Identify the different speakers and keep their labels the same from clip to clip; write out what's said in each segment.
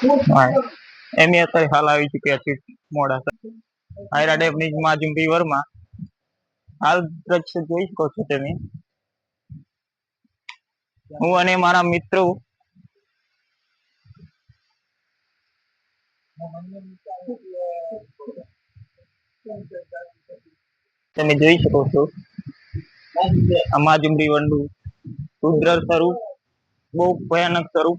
Speaker 1: એમ અત્યારે હાલ આવી ચુક્યા છે મોડાસા. આયરા ડેપની માં જુંબી વર્મા. હાલ દ્રશ્ય જોઈ શકો છો તમે. હું અને મારા મિત્રો તમે જોઈ શકો છો. અમાજુંબી વંડુ રુદ્ર સ્વરૂપ, બહુ ભયાનક સ્વરૂપ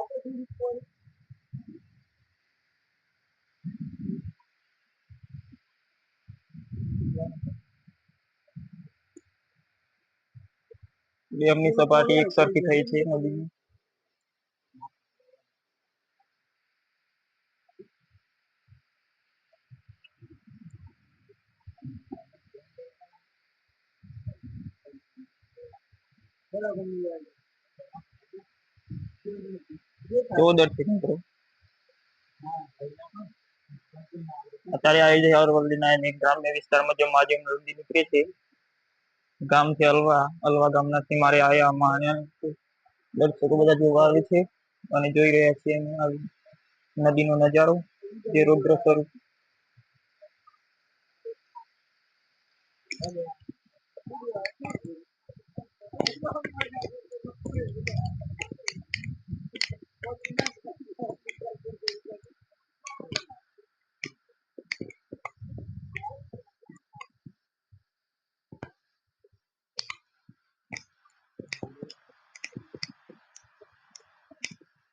Speaker 1: ડેમની સપાટી એક સરખી થઈ છે નદીની જો દર્શક મિત્રો અત્યારે આવી જાય અરવલ્લીના એક ગ્રામ્ય વિસ્તારમાં જે માજમ નદી નીકળે છે ગામથી અલવા અલવા ગામનાથી મારે આયા માણ્યા દર્શકો બધા જોવા આવે છે અને જોઈ રહ્યા છીએ નદીનો નજારો, જે રુદ્ર સ્વરૂપ Thank you.